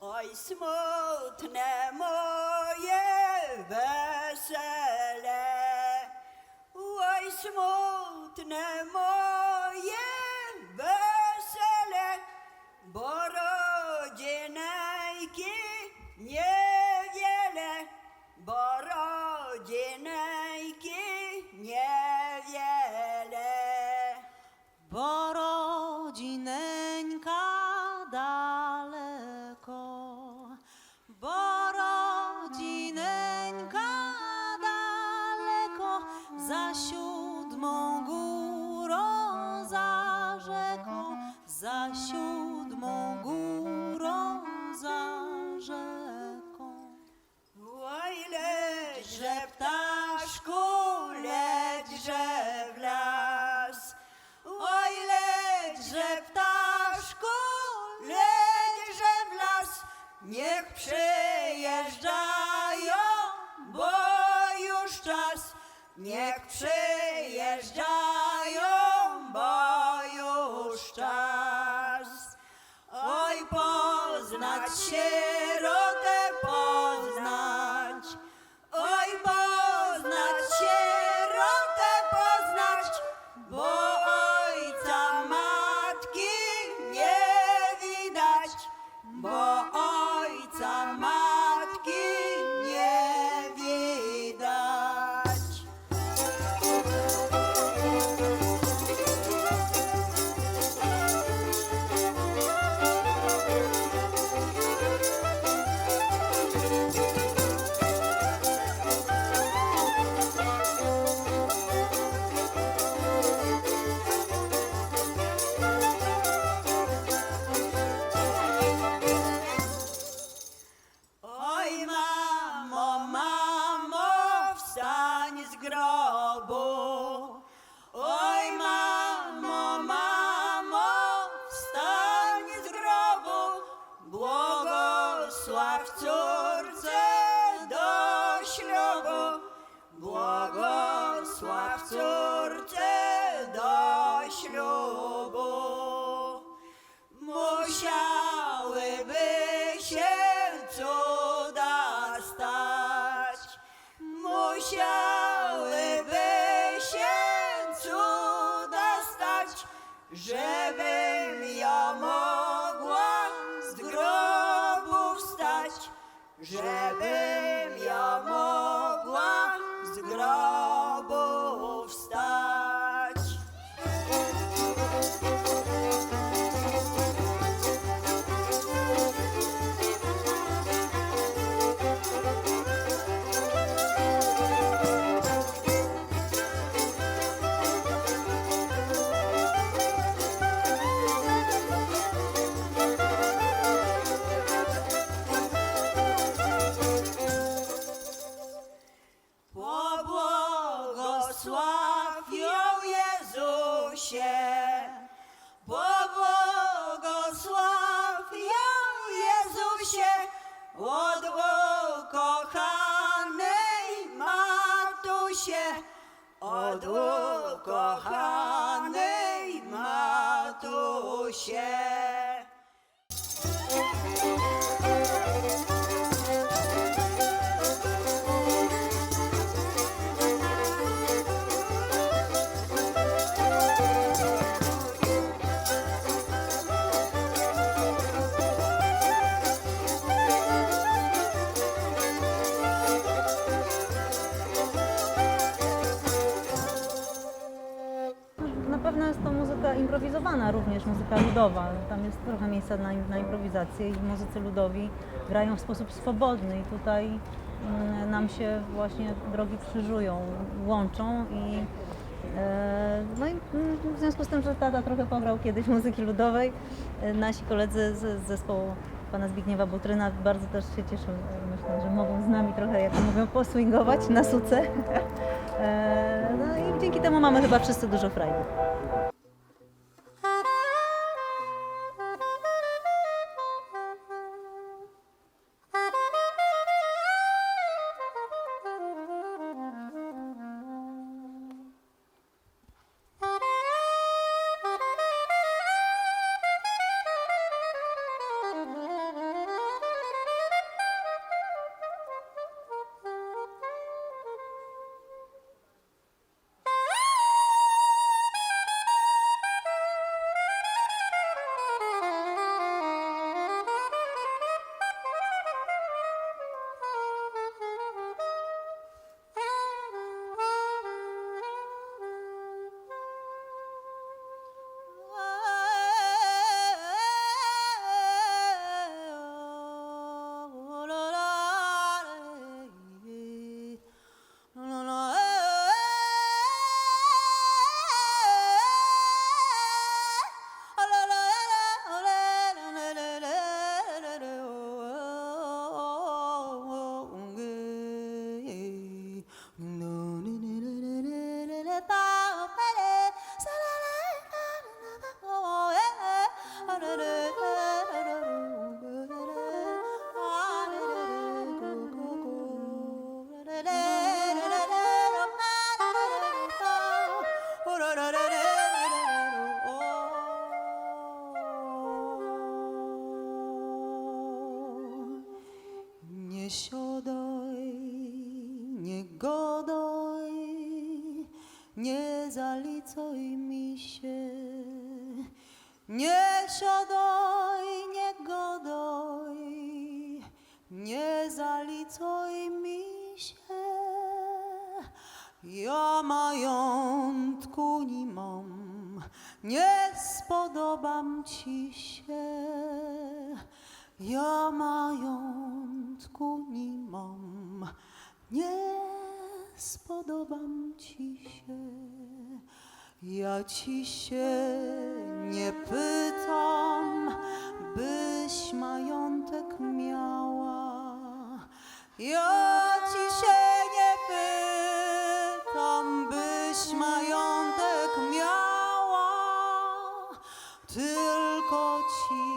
Oj, smutne moje wesele, oj, smutne moje watching. Się Jezusie, pobłogosław ją Jezusie, od ukochanej Matusie, od ukochanej Matusie. Improwizowana również, muzyka ludowa. Tam jest trochę miejsca na, na improwizację i muzycy ludowi grają w sposób swobodny i tutaj mm, nam się właśnie drogi krzyżują, łączą i e, no i mm, w związku z tym, że tata trochę pograł kiedyś muzyki ludowej, e, nasi koledzy z, zespołu pana Zbigniewa Butryna bardzo też się cieszą, myślę, że mogą z nami trochę, jak to mówią, poswingować na suce. E, No i dzięki temu mamy chyba wszyscy dużo frajdy. Siadaj, nie godoj, nie zalicuj mi się. Ja majątku nie mam, nie spodobam ci się. Ja majątku nie mam, nie spodobam ci się. Ja ci się nie pytam, Tylko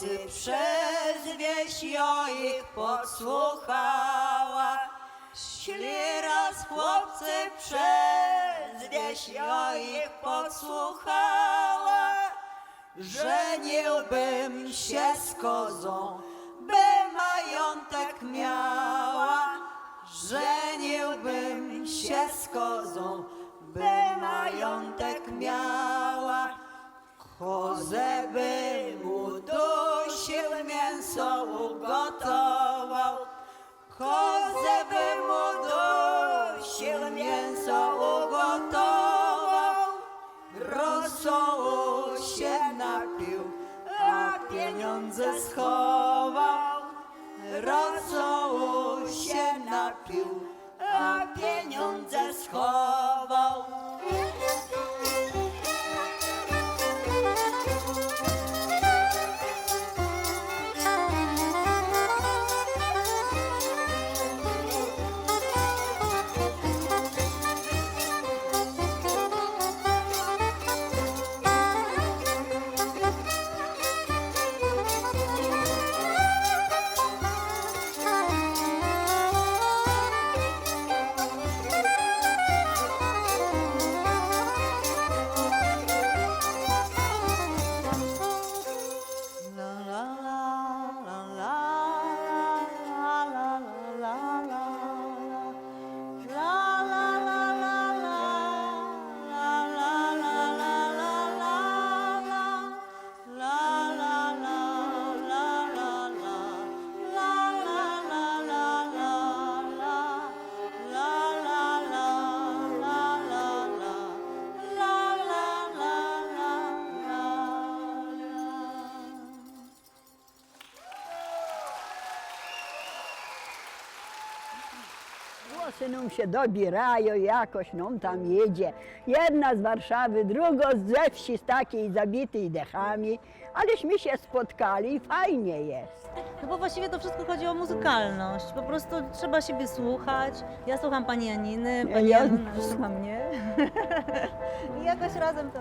chłopcy przez wieś, ja ich podsłuchała. Szli raz chłopcy przez wieś, ja ich podsłuchała. Żeniłbym się z kozą, by majątek miała. Żeniłbym się z kozą, by majątek miała. Kozę by mu dusił, mięso ugotował. Kozę by mu dusił, mięso ugotował. Rosołu się napił, a pieniądze schował. Rosołu się napił, a pieniądze schował. Nam się dobierają, jakoś nam tam jedzie. Jedna z Warszawy, druga ze wsi z takiej zabitej dechami, aleśmy się spotkali i fajnie jest. No bo właściwie to wszystko chodzi o muzykalność. Po prostu trzeba siebie słuchać. Ja słucham pani Janiny, pani Ja- Janina słucha mnie. I jakoś razem to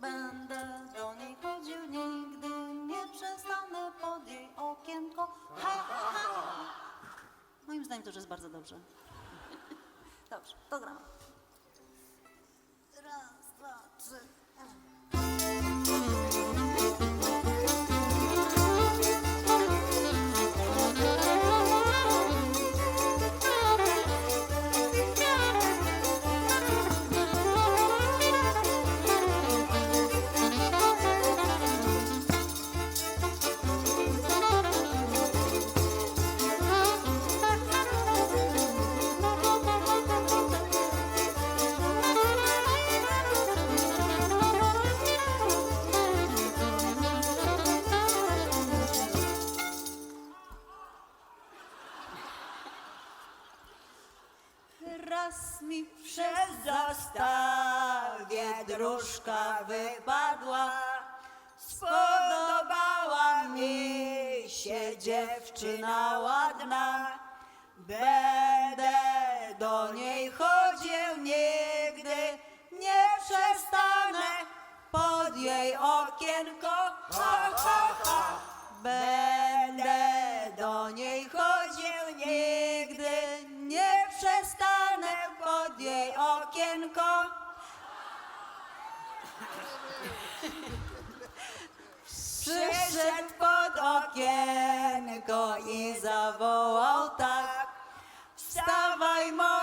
Będę do niej chodził nigdy, nie przestanę pod jej okienko. Ha, ha, ha. Moim zdaniem to już jest bardzo dobrze. Dobrze, to gram. Dziewczyna ładna. Będę do niej chodził nigdy, nie przestanę pod jej okienko. Ha, ha, ha. Będę do niej chodził nigdy, nie przestanę pod jej okienko. Przyszedł pod okienko i zawołał tak. Wstawaj moja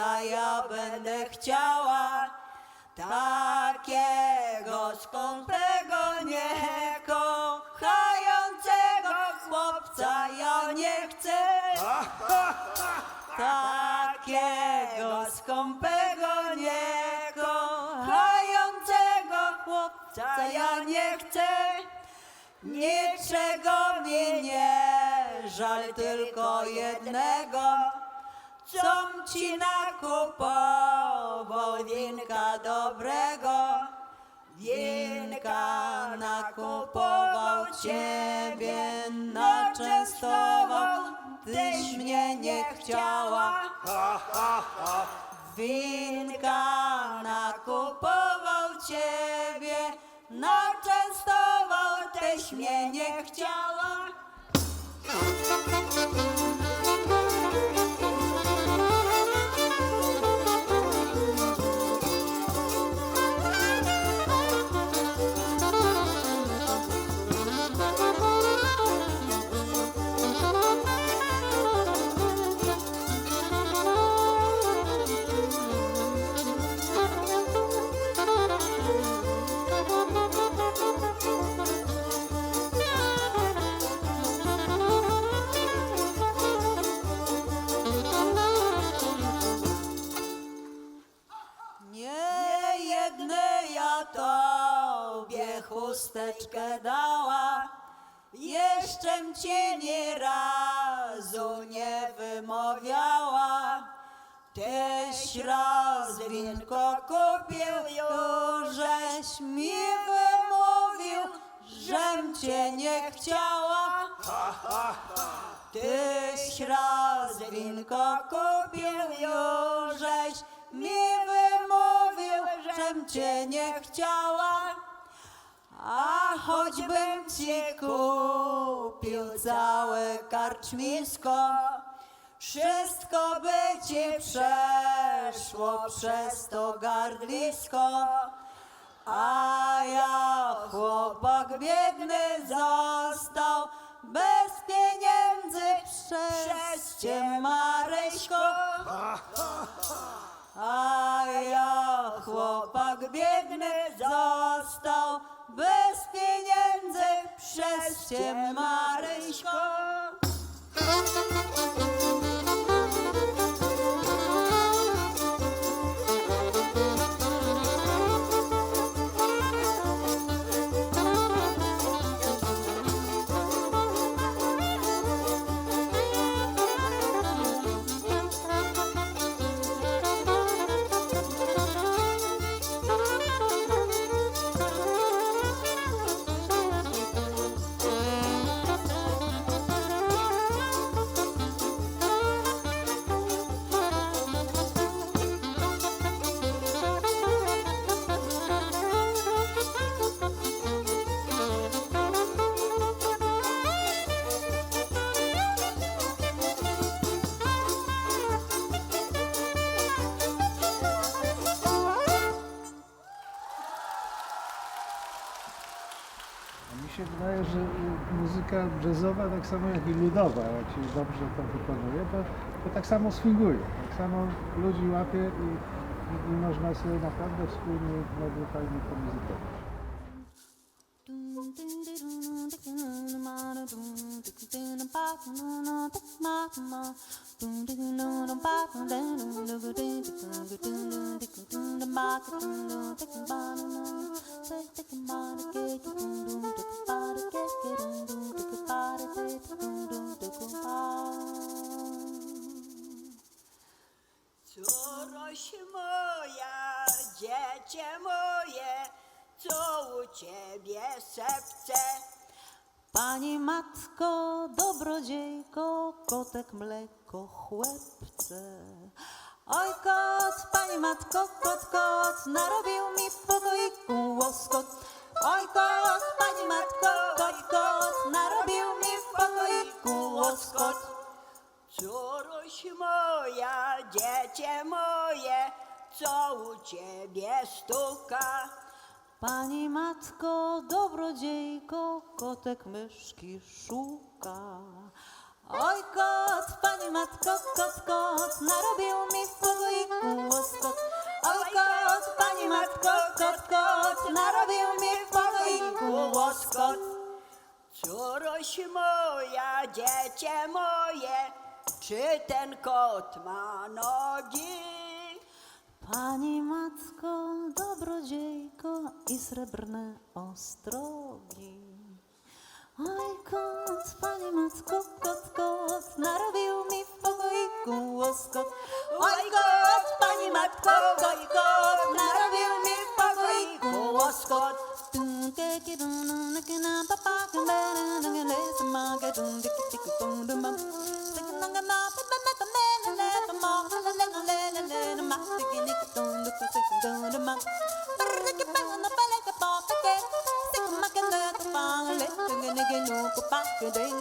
ja będę chciała. Takiego skąpego, nie kochającego chłopca ja nie chcę. Takiego skąpego, nie kochającego chłopca ja nie chcę. Niczego mi nie żal, tylko jednego. Com ci nakupował winka dobrego. Winka nakupował ciebie, naczęstował, tyś mnie nie chciała. Winka nakupował ciebie, naczęstował, tyś mnie nie chciała. Jeszczem cię nie razu nie wymawiała. Tyś raz winko kupił, żeś mi wymówił, żem cię nie chciała. Tyś raz winko kupił, żeś mi wymówił, żem cię nie chciała. A choćbym ci kupił całe karczmisko, wszystko by ci przeszło przez to gardlisko. A ja chłopak biedny został, bez pieniędzy przez cię Maryśko. A ja chłopak biedny został, bez pieniędzy przez cię Maryśko. Jazzowa, tak samo jak i ludowa, jak się dobrze to wykonuje, to, to tak samo swinguje. Tak samo ludzi łapie i, i, można sobie naprawdę wspólnie bardzo fajnie pomuzykować. Córoś moja, dziecię moje, co u ciebie szepce? Pani matko, dobrodziejko, kotek mleko, chłopce. Oj kot, pani matko, kot, kot, narobił mi w pokoiku łoskot. Oj kot, pani matko, kot, kot, narobił mi w pokoiku łoskot. Córoś moja, dziecię moje, co u ciebie stuka? Pani matko, dobrodziejko, kotek myszki szuka. Oj kot, pani matko, kot, kot, narobił mi w pokoiku łoskot. Oj kot, pani matko, kot, kot, narobił mi w pokoiku łoskot. Córoś moja, dziecię moje, czy ten kot ma nogi? Pani matko, dobrodziejko i srebrne ostrogi. Oj, kot, panie Macku, kot, kot, narobił mi w pokoiku łoskot. Oj, kot, pani matko, oj, kot, narobił mi w pokoiku łoskot. Thank you. nugu pa, kendo you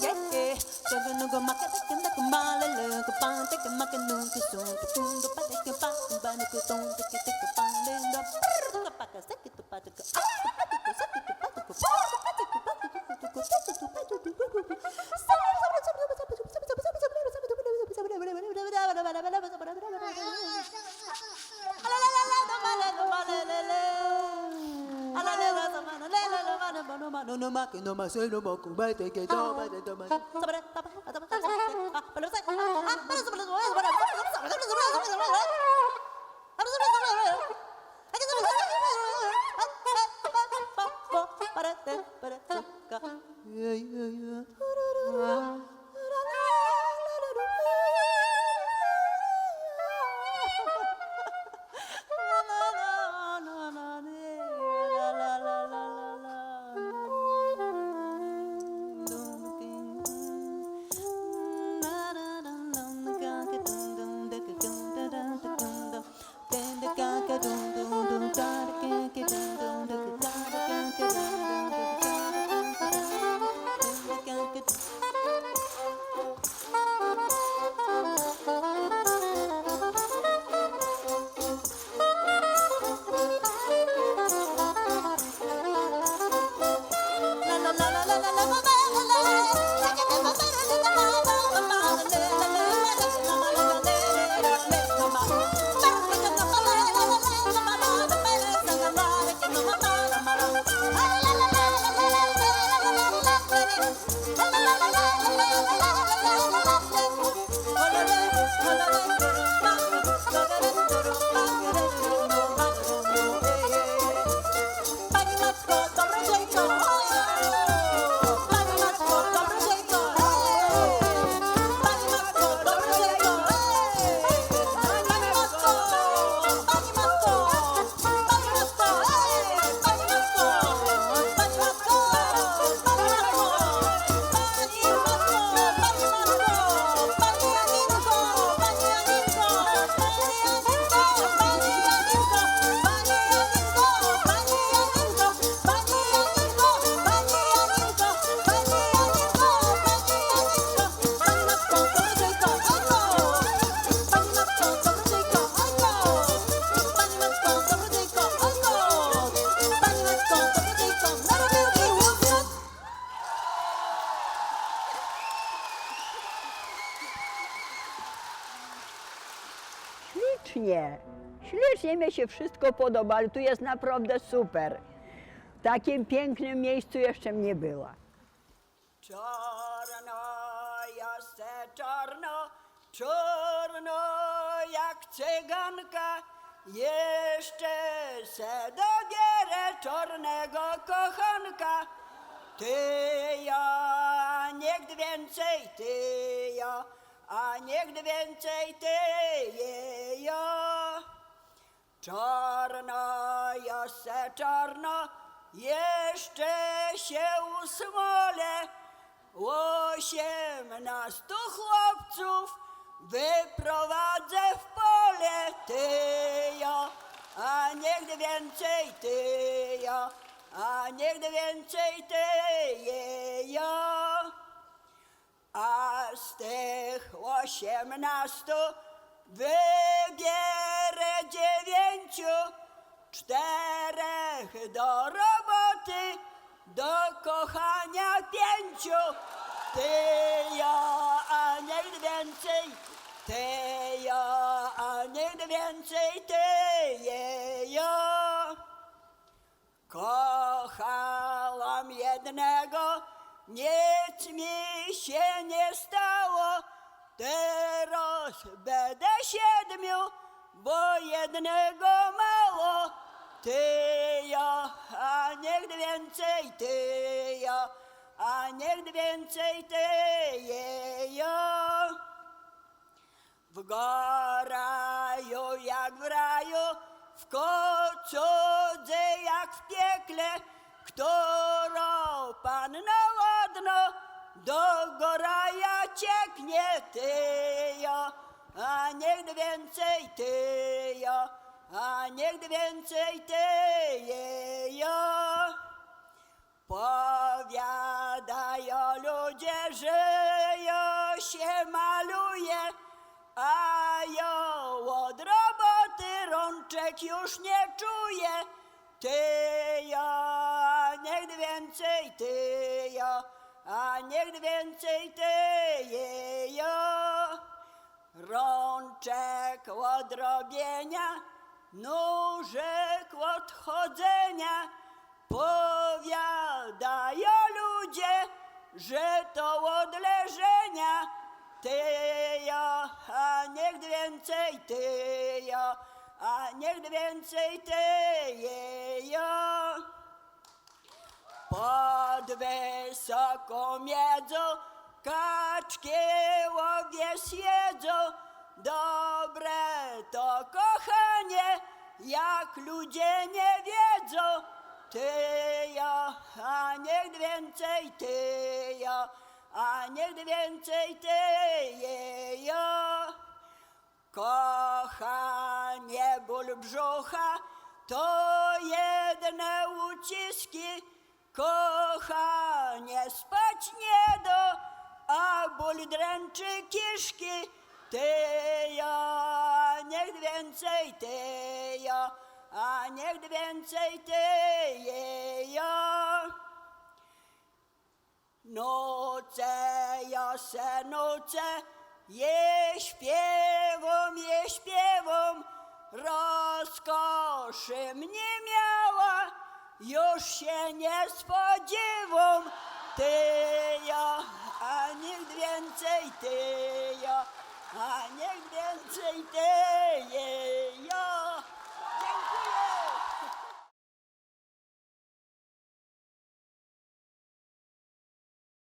know nugu. que no más el humo cubate, que toma, te toma. Mi się wszystko podoba, ale tu jest naprawdę super. W takim pięknym miejscu jeszcze nie była. Czarno, jasne czarno, czarno jak cyganka. Jeszcze se dobierę czarnego kochanka. Ty ja, niech więcej ty ja, a niech więcej ty je ja. Czarno, jasne czarno, jeszcze się usmolę. Osiemnastu chłopców wyprowadzę w pole. Ty ja, a niech więcej ty ja, a niech więcej ty ja. A z tych osiemnastu wybierę dziewięciu, czterech do roboty, do kochania pięciu. Ty ja, a niech więcej, ty ja, a niech więcej, ty je ja. Kochałam jednego, nic mi się nie stało. Teraz będę siedmiu, bo jednego mało. Ty ja, a niech więcej ty ja, a niech więcej ty ja. W goraju jak w raju, w kocudze jak w piekle, którą panna ładno do goraja cieknie ty ja, a niech więcej ty ja, a niech więcej ty ja. Powiadają ludzie, że ja się maluję, a ja od roboty rączek już nie czuję. Ty ja, niech więcej ty ja, a niech więcej ty ja. Rączek od robienia, nóżek od chodzenia, powiadają ludzie, że to od leżenia. Ty ja, a niech więcej ty ja, a niech więcej ty ja. pod wysoką miedzą kaczki łowie siedzą. Dobre to kochanie, jak ludzie nie wiedzą. Ty ja, a niech więcej ty ja, a niech więcej ty ja. Kochanie ból brzucha to jedne uciski. Kochanie spać nie do, a ból dręczy kiszki. Ty ja, niech więcej ty ja, a niech więcej ty ja. Noce, ja se noce, je śpiewom, je śpiewom, rozkoszy mnie miała, już się nie spodziewam, ty więcej ty, ja, a niech więcej ty jest.